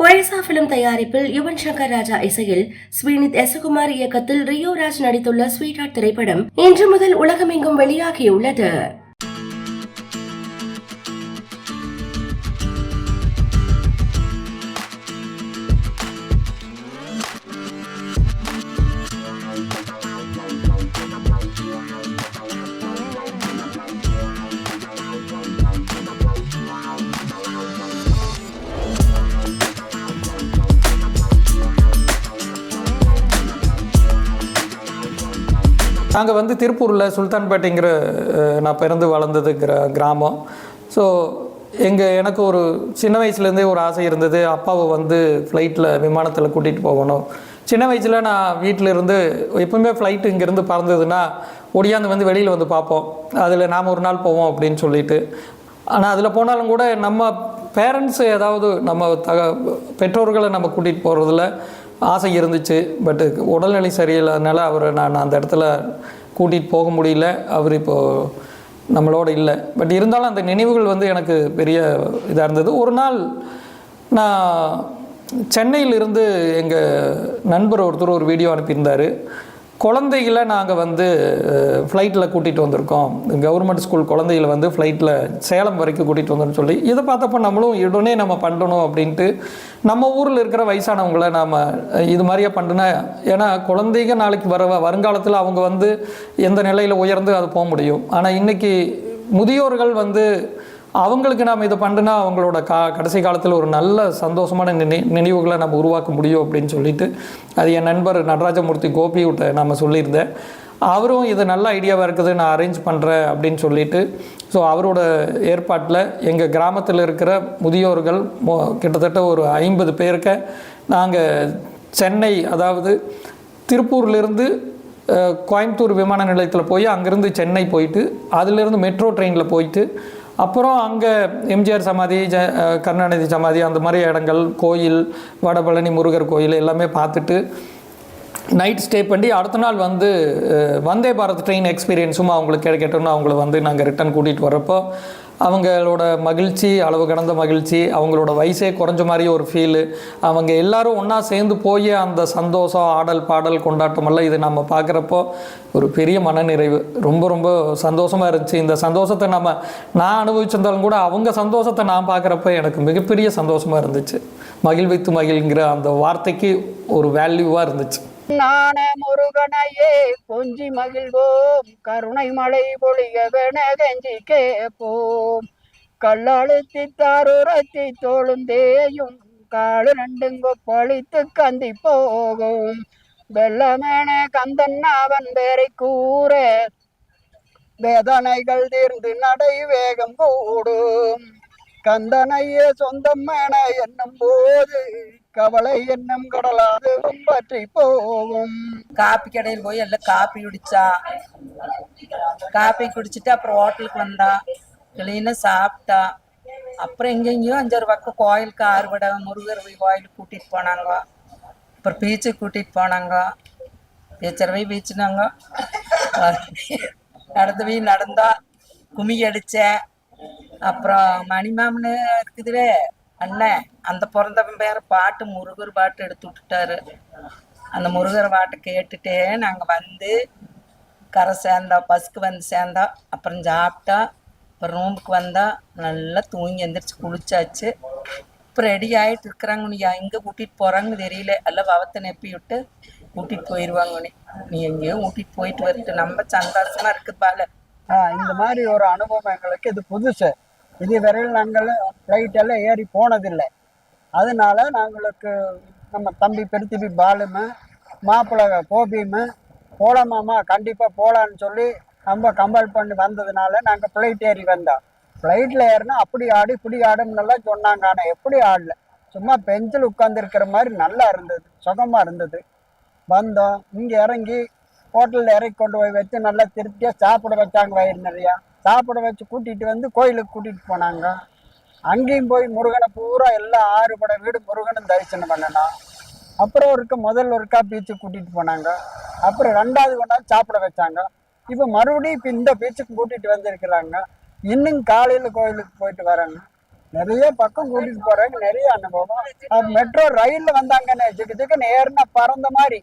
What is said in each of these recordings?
Orissa film தயாரிப்பில் யுவன் சங்கர் ராஜா இசையில் ஸ்ரீனித் எசகுமார் இயக்கத்தில் ரியோ ராஜ் நடித்துள்ள ஸ்வீட் ஹார்ட் திரைப்படம் இன்று முதல் உலகமெங்கும் வெளியாகியுள்ளது. நாங்கள் வந்து திருப்பூரில் சுல்தான்பேட்டைங்கிற நான் பிறந்து வளர்ந்தது கிரா கிராமம். ஸோ எங்கள் எனக்கு ஒரு சின்ன வயசுலேருந்தே ஒரு ஆசை இருந்தது அப்பாவை வந்து ஃப்ளைட்டில் விமானத்தில் கூட்டிகிட்டு போகணும். சின்ன வயசில் நான் வீட்டில் இருந்து எப்பவுமே ஃப்ளைட்டு இங்கேருந்து பறந்ததுன்னா ஒடியாந்து வந்து வெளியில் வந்து பார்ப்போம். அதில் நாம் ஒரு நாள் போவோம் அப்படின்னு சொல்லிட்டு. ஆனால் அதில் போனாலும் கூட நம்ம பேரண்ட்ஸு ஏதாவது நம்ம தக பெற்றோர்களை நம்ம கூட்டிகிட்டு போகிறதுல ஆசை இருந்துச்சு பட்டு உடல்நிலை சரியில்லாதனால அவரை நான் அந்த இடத்துல கூட்டிகிட்டு போக முடியல. அவர் இப்போது நம்மளோட இல்லை. பட் இருந்தாலும் அந்த நினைவுகள் வந்து எனக்கு பெரிய இதாக இருந்தது. ஒரு நாள் நான் சென்னையிலிருந்து எங்கள் நண்பர் ஒருத்தர் ஒரு வீடியோ அனுப்பியிருந்தார். குழந்தைகளை நாங்கள் வந்து ஃப்ளைட்டில் கூட்டிகிட்டு வந்திருக்கோம். கவர்மெண்ட் ஸ்கூல் குழந்தைகளை வந்து ஃப்ளைட்டில் சேலம் வரைக்கும் கூட்டிகிட்டு வந்தோம்னு சொல்லி இதை பார்த்தப்ப நம்மளும் உடனே நம்ம பண்ணணும் அப்படின்ட்டு நம்ம ஊரில் இருக்கிற வயசானவங்கள நாம் இது மாதிரியே பண்ணுனா ஏன்னா குழந்தைங்க நாளைக்கு வர வருங்காலத்தில் அவங்க வந்து எந்த நிலையில் உயர்ந்து அது போக முடியும். ஆனால் இன்றைக்கி முதியோர்கள் வந்து அவங்களுக்கு நாம் இதை பண்ணுனா அவங்களோட கா கடைசி காலத்தில் ஒரு நல்ல சந்தோஷமான நினை நினைவுகளை நம்ம உருவாக்க முடியும் அப்படின்னு சொல்லிட்டு அது என் நண்பர் நடராஜமூர்த்தி கோபியூட்ட நம்ம சொல்லியிருந்தேன். அவரும் இது நல்ல ஐடியாவாக இருக்குது நான் அரேஞ்ச் பண்ணுறேன் அப்படின்னு சொல்லிட்டு ஸோ அவரோட ஏற்பாட்டில் எங்கள் கிராமத்தில் இருக்கிற முதியோர்கள் கிட்டத்தட்ட ஒரு ஐம்பது பேருக்க நாங்கள் சென்னை அதாவது திருப்பூர்லேருந்து கோயம்புத்தூர் விமான நிலையத்தில் போய் அங்கேருந்து சென்னை போயிட்டு அதிலிருந்து மெட்ரோ ட்ரெயினில் போயிட்டு அப்புறம் அங்கே எம்ஜிஆர் சமாதி ஜ கருணாநிதி சமாதி அந்த மாதிரி இடங்கள் கோயில் வடபழனி முருகர் கோயில் எல்லாமே பார்த்துட்டு நைட் ஸ்டே பண்ணி அடுத்த நாள் வந்து வந்தே பாரத் ட்ரெயின் எக்ஸ்பீரியன்ஸும் அவங்களுக்கு கிடைக்கட்டும்னு அவங்கள வந்து நாங்கள் ரிட்டர்ன் கூட்டிகிட்டு வரப்போ அவங்களோட மகிழ்ச்சி அளவு கடந்த மகிழ்ச்சி அவங்களோட வயசே குறைஞ்ச மாதிரி ஒரு ஃபீலு அவங்க எல்லாரும் ஒன்றா சேர்ந்து போய் அந்த சந்தோஷம் ஆடல் பாடல் கொண்டாட்டமெல்லாம் இது நம்ம பார்க்குறப்போ ஒரு பெரிய மனநிறைவு. ரொம்ப ரொம்ப சந்தோஷமாக இருந்துச்சு. இந்த சந்தோஷத்தை நம்ம நான் அனுபவிச்சிருந்தாலும் கூட அவங்க சந்தோஷத்தை நான் பார்க்குறப்ப எனக்கு மிகப்பெரிய சந்தோஷமாக இருந்துச்சு. மகிழ்வித்து மகிழ்ங்கிற அந்த வார்த்தைக்கு ஒரு வேல்யூவாக இருந்துச்சு. நாண முருகனையே கொஞ்சி மகிழ்வோம். கருணை மழை பொழியவென கஞ்சி கேப்போம் கல்லழுத்தி தாருரத்தி தோளுந்தேயும் காடு ரெண்டுங்க பழித்து கந்தி போகும். வெள்ளமேன கந்தன் அவன் பேரை கூற வேதனைகள் தீர்ந்து நடை வேகம் கூடும். கந்தனையே சொந்தம் என என்னும் போது கவலை எண்ணம் கடலாது பற்றி போகும். காப்பி கடையில் போய் எல்லாம் காப்பி குடிச்சா. காப்பி குடிச்சிட்டு அப்புறம் ஹோட்டலுக்கு வந்தா. கிளீனாக சாப்பிட்டா. அப்புறம் எங்கெங்கேயும் அஞ்சாறு பக்கம் கோயிலுக்கு ஆறுபடை முருகர் கோயிலுக்கு கூட்டிகிட்டு போனாங்க. அப்புறம் பீச்சுக்கு கூட்டிகிட்டு போனாங்க. பீச்சர் போய் பீச்சுனாங்க. நடந்து போய் நடந்தா கும்மி அடித்தேன் அப்புறம் மணிமாமனு இருக்குதுவே அண்ணன் அந்த பிறந்தவன் பேர பாட்டு முருகர் பாட்டு எடுத்து விட்டுட்டாரு. அந்த முருகர் பாட்டை கேட்டுட்டே நாங்கள் வந்து கரை சேர்ந்தோம் பஸ்க்கு வந்து சேர்ந்தோம் அப்புறம் சாப்பிட்டா அப்புறம் ரூமுக்கு வந்தால் நல்லா தூங்கி எந்திரிச்சு குளிச்சாச்சு. இப்போ ரெடி ஆகிட்டு இருக்கிறாங்க நீ எங்கே கூட்டிகிட்டு போகிறாங்கன்னு தெரியல. எல்லாம் பவத்தை நெப்பி விட்டு கூட்டிகிட்டு போயிடுவாங்க நீ நீ எங்கேயோ கூட்டிகிட்டு போயிட்டு வரட்டு. நம்ம சந்தோஷமாக இருக்குது பால இந்த மாதிரி ஒரு அனுபவம் எங்களுக்கு இது புதுசு. இது வரையில் நாங்கள் ஃப்ளைட்டெல்லாம் ஏறி போனதில்லை. அதனால நாங்களுக்கு நம்ம தம்பி பெருத்திபி பாலுமு மாப்பிள்ளை கோபியுமு போலாமாமா கண்டிப்பாக போகலான்னு சொல்லி ரொம்ப கம்பல் பண்ணி வந்ததுனால நாங்கள் ஃப்ளைட் ஏறி வந்தோம். ஃப்ளைட்டில் ஏறினா அப்படி ஆடு இப்படி ஆடும்னெல்லாம் சொன்னாங்க. ஆனால் எப்படி ஆடல. சும்மா பெஞ்சில் உட்காந்துருக்கிற மாதிரி நல்லா இருந்தது. சுகமாக இருந்தது. வந்தோம். இங்கே இறங்கி ஹோட்டலில் இறக்கி கொண்டு போய் வச்சு நல்லா திருப்தியாக சாப்பிட வச்சாங்க வயிறு நிறையா. சாப்பிட வச்சு கூட்டிகிட்டு வந்து கோயிலுக்கு கூட்டிகிட்டு போனாங்க. அங்கேயும் போய் முருகனை பூரா எல்லா ஆறு பட வீடு முருகனும் தரிசனம் பண்ணணும் அப்புறம் ஒருக்க முதல் ஒருக்கா பீச்சுக்கு கூட்டிகிட்டு போனாங்க. அப்புறம் ரெண்டாவது கொண்டாந்து சாப்பிட வச்சாங்க. இப்போ மறுபடியும் இப்போ இந்த பீச்சுக்கு கூட்டிகிட்டு வந்திருக்கிறாங்க. இன்னும் காலையில் கோயிலுக்கு போயிட்டு வராங்க நிறைய பக்கம் கூட்டிட்டு போறாங்க நிறைய அனுபவம். மெட்ரோ ரயில்ல வந்தாங்கன்னு ஜிக்கு ஜிக்கு நேர்னா பறந்த மாதிரி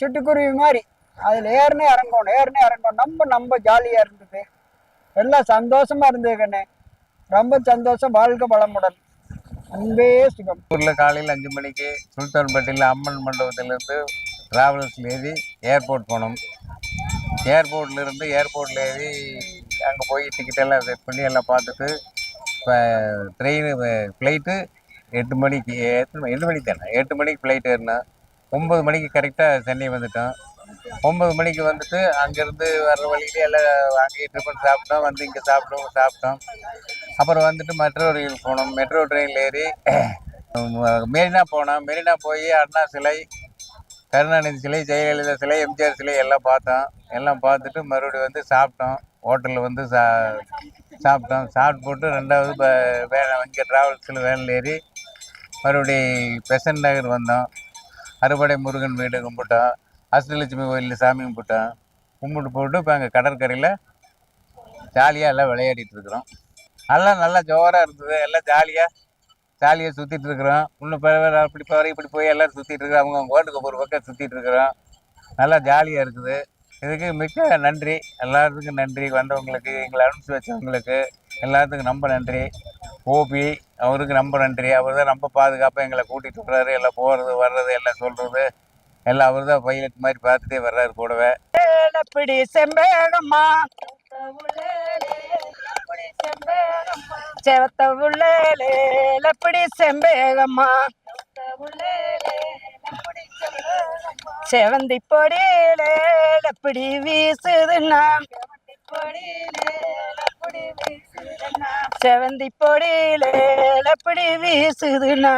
சிட்டுக்குருவி மாதிரி. அதுல ஏறினே இறங்கும் ஏறினே இறங்கும் நம்ம நம்ம ஜாலியா இருந்தது. எல்லாம் சந்தோஷமா இருந்ததுக்கண்ணே ரொம்ப சந்தோஷம் வாழ்க வளமுடன். அன்பே சுகம். ஊரில் காலையில் அஞ்சு மணிக்கு சுல்தான்பேட்டையில் அம்மன் மண்டபத்திலேருந்து ட்ராவல்ஸில் ஏறி ஏர்போர்ட் போனோம். ஏர்போர்ட்லேருந்து ஏர்போர்ட்டில் ஏறி அங்கே போய் டிக்கெட் எல்லாம் செட் பண்ணி எல்லாம் பார்த்துட்டு இப்போ ட்ரெயின் ஃப்ளைட்டு எட்டு மணிக்கு எத்தனை எட்டு மணிக்கு தானே? எட்டு மணிக்கு ஃப்ளைட் ஏறினோம் ஒம்பது மணிக்கு கரெக்டாக சென்னை வந்துட்டோம். ஒம்பது மணிக்கு வந்துட்டு அங்கேருந்து வர்ற வழியிலே எல்லாம் அங்கேயே ட்ரிப்பன் சாப்பிட்டோம் வந்து இங்கே சாப்பிட்டோம் சாப்பிட்டோம். அப்புறம் வந்துட்டு மெட்ரோ ரயில் போனோம். மெட்ரோ ட்ரெயினில் ஏறி மெரினா போனோம். மெரினா போய் அண்ணா சிலை கருணாநிதி சிலை ஜெயலலிதா சிலை எம்ஜிஆர் சிலை எல்லாம் பார்த்தோம். எல்லாம் பார்த்துட்டு மறுபடியும் வந்து சாப்பிட்டோம். ஹோட்டலில் வந்து சா சாப்பிட்டோம். சாப்பிட்டு போட்டு ரெண்டாவது இப்போ வேன் இங்கே ட்ராவல்ஸில் வேனில் ஏறி மறுபடி பெசன்ட் நகர் வந்தோம். அறுபடை முருகன் வீடு கும்பிட்டோம். அஷ்டலட்சுமி கோயிலில் சாமி கும்பிட்டோம். கும்பிட்டு போட்டு இப்போ அங்கே கடற்கரையில் ஜாலியாக எல்லாம் விளையாடிட்டு இருக்கிறோம். எல்லாம் நல்லா ஜோராக இருந்தது. எல்லாம் ஜாலியாக ஜாலியாக சுற்றிட்டு இருக்கிறோம். இன்னும் இப்படி அப்படி போகிற இப்படி போய் எல்லோரும் சுற்றிட்டு இருக்கிறோம். அவங்க அவங்க ஓட்டுக்கு ஒரு பக்கம் சுற்றிட்டு இருக்கிறோம். நல்லா ஜாலியாக இருக்குது. இதுக்கு மிக்க நன்றி. எல்லாத்துக்கும் நன்றி. வந்தவங்களுக்கு எங்களை அனுப்பிச்சி வச்சவங்களுக்கு எல்லாத்துக்கும் ரொம்ப நன்றி. ஓபி அவருக்கு ரொம்ப நன்றி. அவர் தான் ரொம்ப பாதுகாப்பாக எங்களை கூட்டிகிட்டு வர்றாரு. எல்லாம் போகிறது வர்றது எல்லாம் சொல்கிறது எல்லாம் அவர் தான் பைலட் மாதிரி பார்த்துட்டே வர்றாரு கூடவே செம்பேகம்மா செவத்த உள்ளேலப்பிடி செம்பேகம்மா செவந்தி பொடியிலேலப்பிடி வீசுதுன்னா செவந்தி பொடியிலேலப்பிடி வீசுதுன்னா